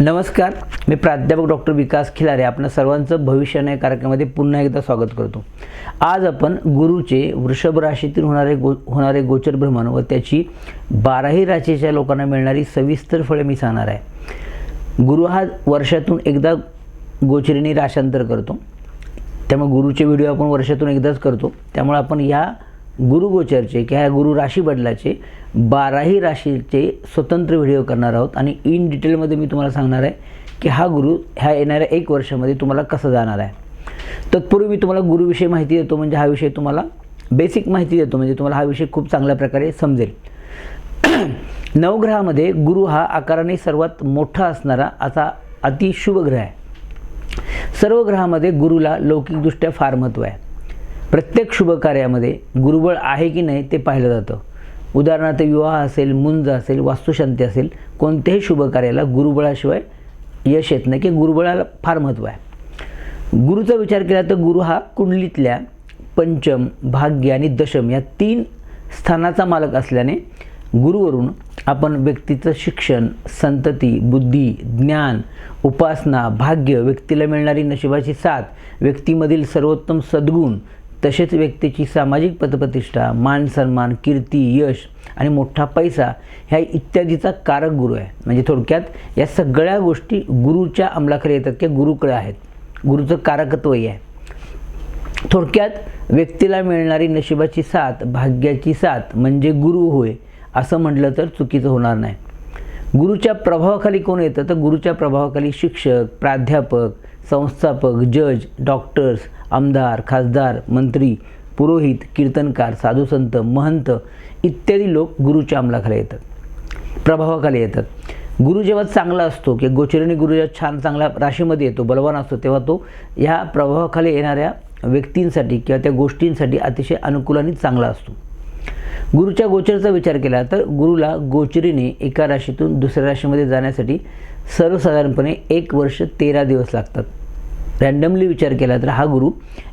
नमस्कार मी प्राध्यापक डॉक्टर विकास खिलारे आपण सर्वांचं भविष्य या कार्यक्रमामध्ये पुन्हा एकदा स्वागत करतो. आज आपण गुरुचे वृषभ राशीतील होणारे गो होणारे गोचर भ्रमण व त्याची बाराही राशीच्या लोकांना मिळणारी सविस्तर फळे मी सांगणार आहे. गुरु हा वर्षातून एकदा गोचरीने राशांतर करतो. त्यामुळे गुरुचे व्हिडिओ आपण वर्षातून एकदाच करतो. त्यामुळे आपण ह्या गुरुगोचरचे किंवा ह्या गुरु राशी बदलाचे बाराही राशीचे स्वतंत्र व्हिडिओ करणार आहोत. आणि इन डिटेलमध्ये मी तुम्हाला सांगणार आहे की हा गुरु ह्या येणाऱ्या एक वर्षामध्ये तुम्हाला कसा जाणार आहे. तत्पूर्वी मी तुम्हाला गुरुविषयी माहिती देतो म्हणजे हा विषय तुम्हाला बेसिक माहिती देतो म्हणजे तुम्हाला हा विषय खूप चांगल्या प्रकारे समजेल. नवग्रहामध्ये गुरु हा आकाराने सर्वात मोठा असणारा असा अतिशुभ ग्रह आहे. सर्व ग्रहामध्ये गुरुला लौकिकदृष्ट्या फार महत्त्व आहे. प्रत्येक शुभ कार्यामध्ये गुरुबळ आहे की नाही ते पाहिलं जातं. उदाहरणार्थ विवाह असेल मुंज असेल वास्तुशांती असेल कोणत्याही शुभ कार्याला गुरुबळाशिवाय यश येत नाही की गुरुबळाला फार महत्त्व आहे. गुरुचा विचार केला तर गुरु हा कुंडलीतल्या पंचम भाग्य आणि दशम या तीन स्थानाचा मालक असल्याने गुरुवरून आपण व्यक्तीचं शिक्षण संतती बुद्धी ज्ञान उपासना भाग्य व्यक्तीला मिळणारी नशिबाची साथ व्यक्तीमधील सर्वोत्तम सद्गुण तसेच व्यक्तीची सामाजिक पदप्रतिष्ठा मान सन्मान कीर्ती यश आणि मोठा पैसा ह्या इत्यादीचा कारक गुरु आहे. म्हणजे थोडक्यात या सगळ्या गोष्टी गुरुच्या अंमलाकडे येतात किंवा गुरुकडे आहेत. गुरुचं कारकत्वही आहे. थोडक्यात व्यक्तीला मिळणारी नशिबाची साथ भाग्याची साथ म्हणजे गुरु होय असं म्हटलं तर चुकीचं होणार नाही. गुरुच्या प्रभावाखाली कोण येतं? तर गुरुच्या प्रभावाखाली शिक्षक प्राध्यापक संस्थापक जज डॉक्टर्स आमदार खासदार मंत्री पुरोहित कीर्तनकार साधुसंत महंत इत्यादी लोक गुरुच्या अंमलाखाली येतात. प्रभावाखाली येतात. गुरु जेव्हा चांगला असतो की गोचरीने गुरु जेव्हा छान चांगल्या राशीमध्ये येतो बलवान असतो तेव्हा तो ह्या प्रभावाखाली येणाऱ्या व्यक्तींसाठी किंवा त्या गोष्टींसाठी अतिशय अनुकूल आणि चांगला असतो. गुरुच्या गोचरचा विचार केला तर गुरुला गोचरीने एका राशीतून दुसऱ्या राशीमध्ये जाण्यासाठी सर्वसाधारणपणे एक वर्ष तेरा दिवस लागतात. रॅन्डमली विचार केला तर हा गुरु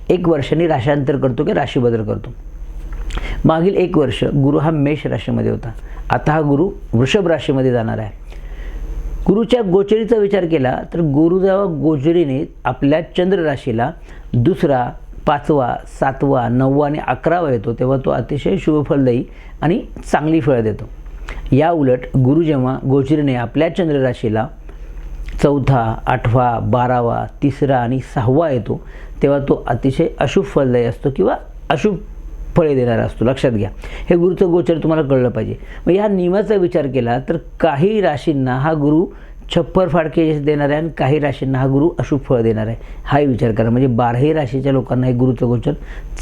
एक वर्षाने राशांतर करतो की राशी बदल करतो. मागील एक वर्ष गुरु हा मेष राशीमध्ये होता. आता हा गुरु वृषभ राशीमध्ये जाणार आहे. गुरुच्या गोचरीचा विचार केला तर गुरु जेव्हा गोचरीने आपल्या चंद्र राशीला दुसरा पाचवा सातवा नववा आणि अकरावा येतो तेव्हा तो अतिशय शुभफलदायी आणि चांगली फळं देतो. या उलट गुरु जेव्हा गोचरीने आपल्या चंद्रराशीला चौथा आठवा बारावा तिसरा आणि सहावा येतो तेव्हा तो अतिशय अशुभ फलदायी असतो किंवा अशुभ फळे देणारा असतो. लक्षात घ्या. हे गुरुचं गोचर तुम्हाला कळलं पाहिजे. मग ह्या नियमाचा विचार केला तर काही राशींना हा गुरु छप्पर फाडके देणार आहे आणि काही राशींना हा गुरु अशुभ फळ देणार. आहे हाही विचार करा. म्हणजे बाराही राशीच्या लोकांना हे गुरुचं गोचर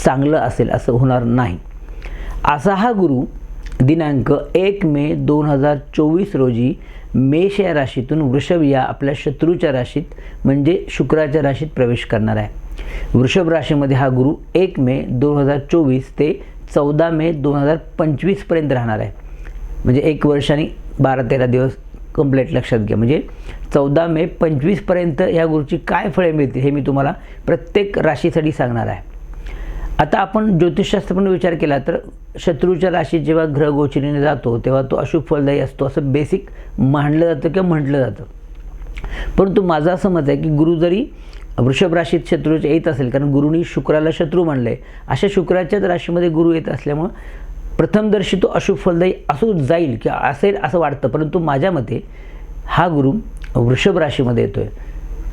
चांगलं असेल असं होणार नाही. असा हा गुरु दिनांक एक मे दोन हजार चोवीस रोजी मेष या राशीतून वृषभ या आपल्या शत्रूच्या राशीत म्हणजे शुक्राच्या राशीत प्रवेश करणार आहे. वृषभ राशीमध्ये हा गुरु एक मे दोन हजार चोवीस ते चौदा मे दोन हजार पंचवीसपर्यंत राहणार आहे. म्हणजे एक वर्षाने बारा तेरा दिवस कंप्लीट लक्षात घ्या. म्हणजे चौदा मे पंचवीसपर्यंत या गुरुची काय फळे मिळतील हे मी तुम्हाला प्रत्येक राशीसाठी सांगणार आहे. आता आपण ज्योतिषशास्त्र पण विचार केला तर शत्रूच्या राशीत जेव्हा ग्रह गोचरीने जातो तेव्हा तो अशुभ फलदायी असतो. असं बेसिक मांडलं जातं किंवा म्हटलं जातं. परंतु माझं असं मत आहे की गुरु जरी वृषभ राशीत शत्रूच्या येत असेल कारण गुरुनी शुक्राला शत्रू मानलं आहे अशा शुक्राच्याच राशीमध्ये गुरु येत असल्यामुळं प्रथमदर्शी तो अशुभ फलदायी असू जाईल किंवा असेल असं वाटतं. परंतु माझ्या मते हा गुरु वृषभ राशीमध्ये येतो आहे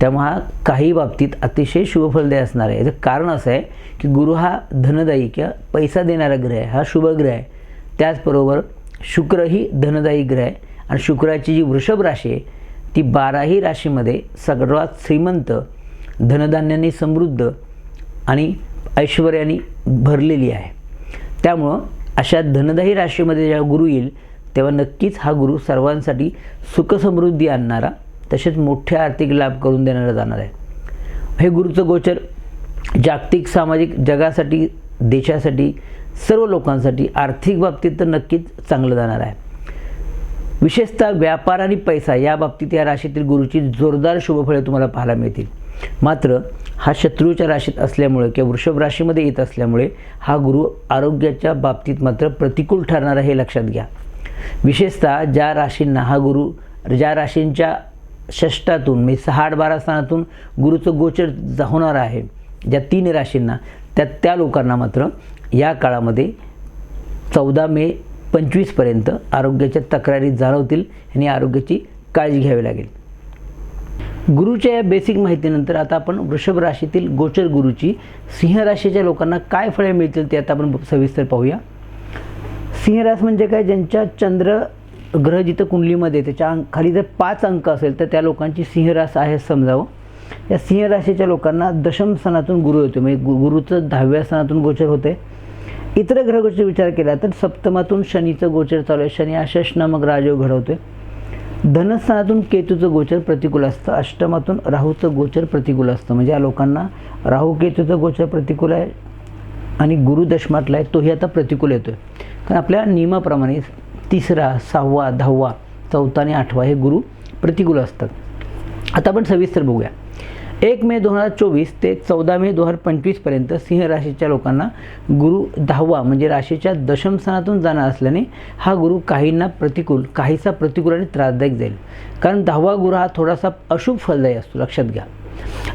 तेव्हा हा काही बाबतीत अतिशय शुभफलदायी असणार आहे. याचं कारण असं आहे की गुरु हा धनदायी किंवा पैसा देणारा ग्रह आहे हा शुभ ग्रह आहे. त्याचबरोबर शुक्र ही धनदायी ग्रह आहे. आणि शुक्राची जी वृषभ राशी आहे ती बाराही राशीमध्ये सर्वात श्रीमंत धनधान्याने समृद्ध आणि ऐश्वर्याने भरलेली आहे. त्यामुळं अशा धनदायी राशीमध्ये जेव्हा गुरु येईल तेव्हा नक्कीच हा गुरु सर्वांसाठी सुखसमृद्धी आणणारा तसेच मोठे आर्थिक लाभ करून देणारं जाणार आहे. हे गुरुचं गोचर जागतिक सामाजिक जगासाठी देशासाठी सर्व लोकांसाठी आर्थिक बाबतीत तर नक्कीच चांगलं जाणार आहे. विशेषतः व्यापार आणि पैसा या बाबतीत या राशीतील गुरुची जोरदार शुभफळे तुम्हाला पाहायला मिळतील. मात्र हा शत्रूच्या राशीत असल्यामुळे किंवा वृषभ राशीमध्ये येत असल्यामुळे हा गुरु आरोग्याच्या बाबतीत मात्र प्रतिकूल ठरणार आहे हे लक्षात घ्या. विशेषतः ज्या राशींना हा गुरु ज्या राशींच्या षष्टातून म्हणजे सहा आठ बारा स्थानातून गुरुचं गोचर जा- होणार आहे. ज्या तीन राशींना त्या त्या लोकांना मात्र या काळामध्ये चौदा मे पंचवीसपर्यंत आरोग्याच्या तक्रारी जाणवतील आणि आरोग्याची काळजी घ्यावी लागेल. गुरुच्या या बेसिक माहितीनंतर आता आपण वृषभ राशीतील गोचर गुरुची सिंह राशीच्या लोकांना काय फळे मिळतील ते आता आपण सविस्तर पाहूया. सिंहरास म्हणजे काय? ज्यांच्या चंद्र ग्रह जिथं कुंडलीमध्ये त्याच्याखाली जर पाच अंक असेल तर त्या लोकांची सिंहरास आहे समजावं. या सिंह राशीच्या लोकांना दशम स्थानातून गुरु येतो म्हणजे गु- गुरुचं दहाव्या स्थानातून गोचर होते इतर ग्रहगोचर विचार केला तर सप्तमातून शनीचं गोचर चालू आहे. शनी आशेष नामक राजयोग घडवतोय. धनस्थानातून केतूचं गोचर प्रतिकूल असतं. अष्टमातून राहूचं गोचर प्रतिकूल असतं. म्हणजे या लोकांना राहू केतूचं गोचर प्रतिकूल आहे आणि गुरु दशमातला आहे तोही आता प्रतिकूल येतो आहे कारण आपल्या नियमाप्रमाणे तिसरा सहावा दहावा चौथा आणि आठवा हे गुरु प्रतिकूल असतात. आता आपण सविस्तर बघूया. एक मे दोन हजार चोवीस ते चौदा मे दोन हजार पंचवीसपर्यंत सिंह राशीच्या लोकांना गुरु दहावा म्हणजे राशीच्या दशमस्थानातून जाणार असल्याने हा गुरु काहींना प्रतिकूल काहीसा प्रतिकूल आणि त्रासदायक जाईल. कारण दहावा गुरु हा थोडासा अशुभ फलदायी असतो. लक्षात घ्या.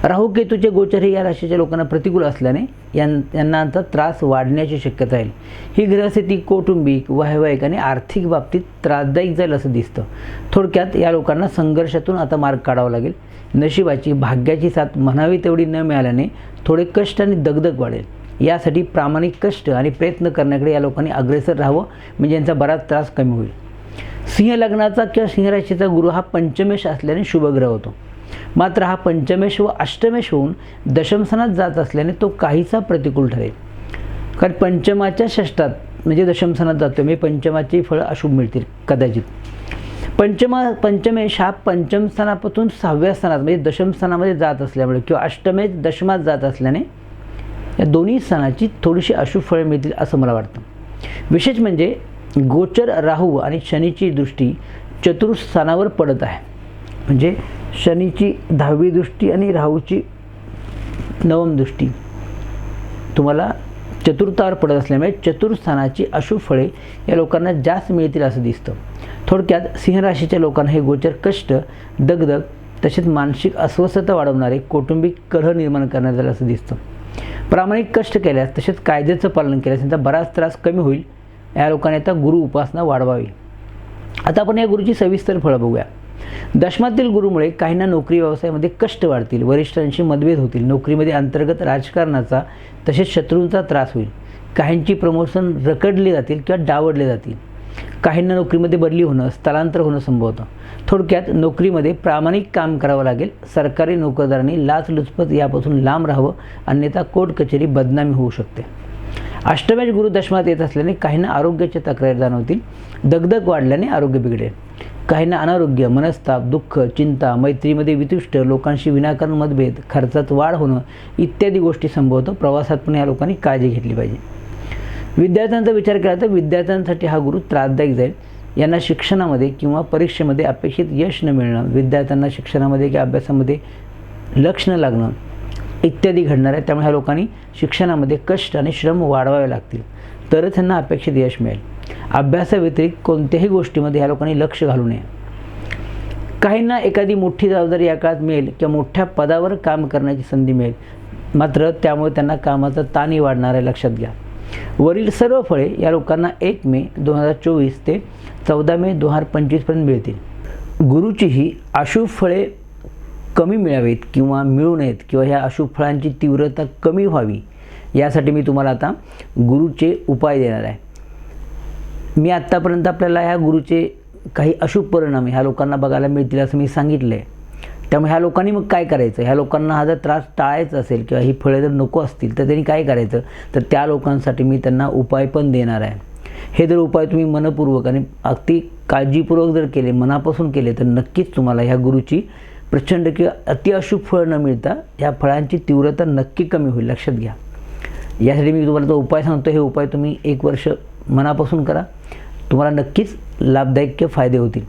राहू केतूचे गोचर हे या राशीच्या लोकांना प्रतिकूल असल्याने यां यांना आता त्रास वाढण्याची शक्यता आहे. ही ग्रहस्थिती कौटुंबिक वैवाहिक आणि आर्थिक बाबतीत त्रासदायक जाईल असं दिसतं. थोडक्यात या लोकांना संघर्षातून आता मार्ग काढावा लागेल. नशिबाची भाग्याची साथ म्हणावी तेवढी न मिळाल्याने थोडे कष्ट आणि दगदग वाढेल. यासाठी प्रामाणिक कष्ट आणि प्रयत्न करण्याकडे या लोकांनी अग्रेसर राहावं म्हणजे यांचा बराच त्रास कमी होईल. सिंह लग्नाचा किंवा सिंह राशीचा गुरु हा पंचमेश असल्याने शुभग्रह होतो. मात्र हा पंचमेश व अष्टमेश होऊन दशमस्थानात जात असल्याने तो काहीसा प्रतिकूल ठरेल. कारण पंचमाच्या षष्टात म्हणजे दशमस्थानात जातो म्हणजे पंचमाची फळं अशुभ मिळतील कदाचित. पंचमा पंचमेश हा पंचम स्थानापासून सहाव्या स्थानात म्हणजे दशमस्थानामध्ये जात असल्यामुळे किंवा अष्टमेश दशमात जात असल्याने या दोन्ही स्थानाची थोडीशी अशुभ फळे मिळतील असं मला वाटतं. विशेष म्हणजे गोचर राहू आणि शनीची दृष्टी चतुर्थ स्थानावर पडत आहे. म्हणजे शनीची दहावी दृष्टी आणि राहूची नवम दृष्टी. तुम्हाला चतुर्थावर पडत असल्यामुळे चतुर्थानाची अशुभ फळे या लोकांना जास्त मिळतील असं दिसतं. थोडक्यात सिंहराशीच्या लोकांना हे गोचर कष्ट दगदग तसेच मानसिक अस्वस्थता वाढवणारे कौटुंबिक कलह निर्माण करण्यात आलं असं दिसतं. प्रामाणिक कष्ट केल्यास तसेच कायद्याचं पालन केल्यास त्यांचा बराच त्रास कमी होईल. या लोकांनी आता गुरु उपासना वाढवावी. आता आपण या गुरुची सविस्तर फळं बघूया. दशमातील गुरुमुळे काहींना नोकरी व्यवसायामध्ये कष्ट वाढतील वरिष्ठांशी मतभेद होतील नोकरीमध्ये अंतर्गत राजकारणाचा तसेच शत्रूंचा त्रास होईल. काहींची प्रमोशन रखडली जातील किंवा डावडले जातील. काहींना नोकरीमध्ये बदली होणं स्थलांतर होणं संभवतं. थोडक्यात नोकरीमध्ये प्रामाणिक काम करावं लागेल. सरकारी नोकरदारांनी लाचलुचपत यापासून लांब राहावं अन्यथा कोर्ट कचेरी बदनामी होऊ शकते. अष्टमेश गुरु दशमात येत असल्याने काहींना आरोग्याच्या तक्रारी जाणवतील. दगदग वाढल्याने आरोग्य बिघडेल. काहींना अनारोग्य मनस्ताप दुःख चिंता मैत्रीमध्ये वितुष्ट लोकांशी विनाकारण मतभेद खर्चात वाढ होणं इत्यादी गोष्टी संभवतं. प्रवासात पण या लोकांनी काळजी घेतली पाहिजे. विद्यार्थ्यांचा विचार केला तर विद्यार्थ्यांसाठी हा गुरु त्रासदायक जाईल. यांना शिक्षणामध्ये किंवा परीक्षेमध्ये अपेक्षित यश न मिळणं विद्यार्थ्यांना शिक्षणामध्ये किंवा अभ्यासामध्ये लक्ष न लागणं इत्यादी घडणार आहे त्यामुळे ह्या लोकांनी शिक्षणामध्ये कष्ट आणि श्रम वाढवावे लागतील. तरच त्यांना अपेक्षित यश मिळेल. अभ्यासाव्यतिरिक्त कोणत्याही गोष्टीमध्ये ह्या लोकांनी लक्ष घालू नये. काहींना एखादी मोठी जबाबदारी या काळात मिळेल किंवा मोठ्या पदावर काम करण्याची संधी मिळेल. मात्र त्यामुळे त्यांना कामाचा ताणही वाढणार आहे लक्षात घ्या. वरील सर्व फळे या लोकांना एक मे दोन हजार चोवीस ते चौदा मे दोन हजार पंचवीसपर्यंत मिळतील. गुरुची ही अशुभ फळे कमी मिळावीत किंवा मिळू नयेत किंवा ह्या अशुभ फळांची तीव्रता कमी व्हावी यासाठी मी तुम्हाला आता गुरुचे उपाय देणार आहे. मी आत्तापर्यंत आपल्याला ह्या गुरुचे काही अशुभ परिणाम ह्या लोकांना बघायला मिळतील असं मी सांगितलं आहे त्यामुळे ह्या लोकांनी मग काय करायचं? ह्या लोकांना हा जर त्रास टाळायचा असेल किंवा ही फळे जर नको असतील तर त्यांनी काय करायचं? तर त्या लोकांसाठी मी त्यांना उपाय पण देणार आहे. हे जर उपाय तुम्ही मनपूर्वक आणि अगदी काळजीपूर्वक जर केले मनापासून केले तर नक्कीच तुम्हाला ह्या गुरुची प्रचंड किंवा अति अशुभ फळ न मिळता ह्या फळांची तीव्रता नक्की कमी होईल. लक्षात घ्या. यासाठी मी तुम्हाला जो उपाय सांगतो. हे उपाय तुम्ही एक वर्ष मनापासून करा. तुम्हाला नक्कीच लाभदायक फायदे होतील.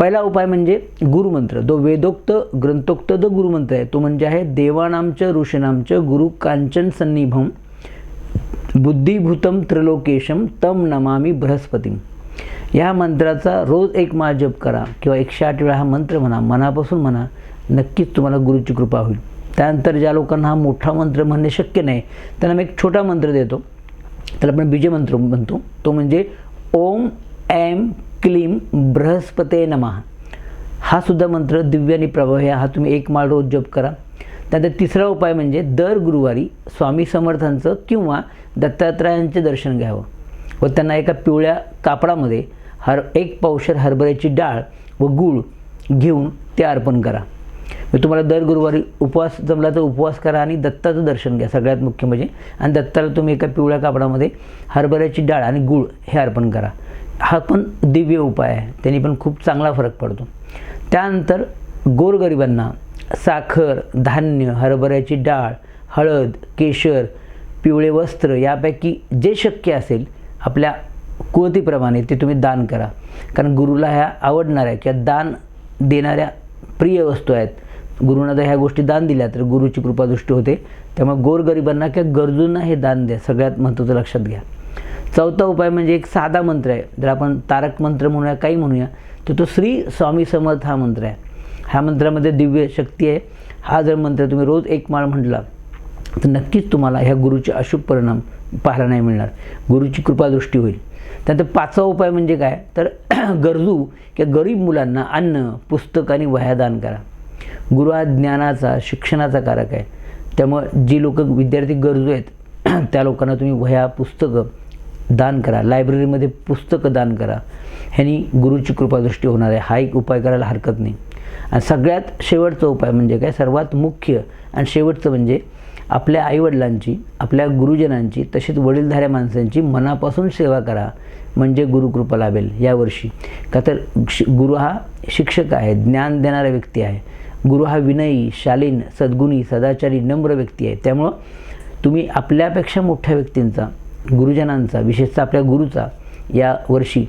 पहिला उपाय म्हणजे गुरुमंत्र. जो वेदोक्त ग्रंथोक्त जो गुरुमंत्र आहे तो म्हणजे आहे देवानामचं ऋषीनामचं गुरु कांचन सन्निभम बुद्धिभूतम त्रिलोकेशम तम नमामी बृहस्पती या मंत्राचा रोज एक माळ जप करा किंवा एकशे आठ वेळा हा मंत्र म्हणा. मनापासून म्हणा नक्कीच तुम्हाला गुरुची कृपा होईल. त्यानंतर ज्या लोकांना हा मोठा मंत्र म्हणणे शक्य नाही त्यांना मी एक छोटा मंत्र देतो. त्याला आपण बीजमंत्र म्हणतो. तो म्हणजे ओम ऐम क्लीम बृहस्पते नमः. हा सुद्धा मंत्र दिव्यानी प्रभावी हा तुम्ही एक माळ रोज जप करा. त्यानंतर तिसरा उपाय म्हणजे दर गुरुवारी स्वामी समर्थांचं किंवा दत्तात्रयांचे दर्शन घ्यावं. व त्यांना एका पिवळ्या कापडामध्ये हर एक पावशर हरभऱ्याची डाळ व गूळ घेऊन ते अर्पण करा. मग तुम्हाला दर गुरुवारी उपवास जमला तर उपवास करा आणि दत्ताचं दर्शन घ्या सगळ्यात मुख्य म्हणजे. आणि दत्ताला तुम्ही एका पिवळ्या कापडामध्ये हरभऱ्याची डाळ आणि गूळ हे अर्पण करा. हा पण दिव्य उपाय आहे. त्यांनी पण खूप चांगला फरक पडतो. त्यानंतर गोरगरिबांना साखर धान्य हरभऱ्याची डाळ हळद केशर पिवळे वस्त्र यापैकी जे शक्य असेल आपल्या कुवतीप्रमाणे ते तुम्ही दान करा. कारण गुरुला ह्या आवडणाऱ्या किंवा दान देणाऱ्या प्रिय वस्तू आहेत. गुरुना जर ह्या गोष्टी दान दिल्या तर गुरुची कृपादृष्टी होते. त्यामुळे गोरगरिबांना किंवा गरजूंना हे दान द्या. सगळ्यात महत्त्वाचं लक्षात घ्या. चौथा उपाय म्हणजे एक साधा मंत्र आहे. जर आपण तारक मंत्र म्हणूया काही म्हणूया तर तो श्री स्वामी समर्थ हा मंत्र आहे. ह्या मंत्रामध्ये दिव्य शक्ती आहे. हा जर मंत्र तुम्ही रोज एक माळ म्हटला तर नक्कीच तुम्हाला ह्या गुरुचे अशुभ परिणाम पाहायला नाही मिळणार. गुरुची कृपादृष्टी होईल. त्यानंतर पाचवा उपाय म्हणजे काय? तर गरजू किंवा गरीब मुलांना अन्न पुस्तक आणि वह्या दान करा. गुरु हा ज्ञानाचा शिक्षणाचा कारक आहे. त्यामुळं जी लोक विद्यार्थी गरजू आहेत त्या लोकांना तुम्ही वह्या पुस्तकं दान करा. लायब्ररीमध्ये पुस्तकं दान करा. ह्यानी गुरुची कृपादृष्टी होणार आहे. हा एक उपाय करायला हरकत नाही. आणि सगळ्यात शेवटचा उपाय म्हणजे काय? सर्वात मुख्य आणि शेवटचं म्हणजे आपल्या आईवडिलांची आपल्या गुरुजनांची तसेच वडीलधाऱ्या माणसांची मनापासून सेवा करा म्हणजे गुरुकृपा लाभेल यावर्षी का तर गुरु हा शिक्षक आहे ज्ञान देणारा व्यक्ती आहे. गुरु हा विनयी शालीन सद्गुणी सदाचारी नम्र व्यक्ती आहे. त्यामुळं तुम्ही आपल्यापेक्षा मोठ्या व्यक्तींचा गुरुजनांचा विशेषतः आपल्या गुरुचा या वर्षी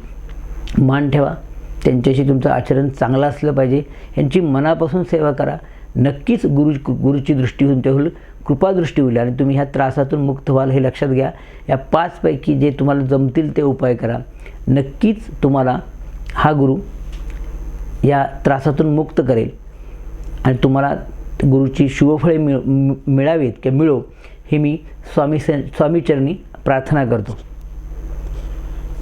मान ठेवा. त्यांच्याशी तुमचं आचरण चांगलं असलं पाहिजे. यांची मनापासून सेवा करा. नक्कीच गुरु गुरुची दृष्टी होऊन ते होईल कृपादृष्टी होईल आणि तुम्ही ह्या त्रासातून मुक्त व्हाल हे लक्षात घ्या. या पाचपैकी जे तुम्हाला जमतील ते उपाय करा. नक्कीच तुम्हाला हा गुरु या त्रासातून मुक्त करेल. आणि तुम्हाला गुरुची शुभफळे मिळ मिळावीत किंवा मिळो हे मी स्वामी स्वामीचरणी प्रार्थना करतो.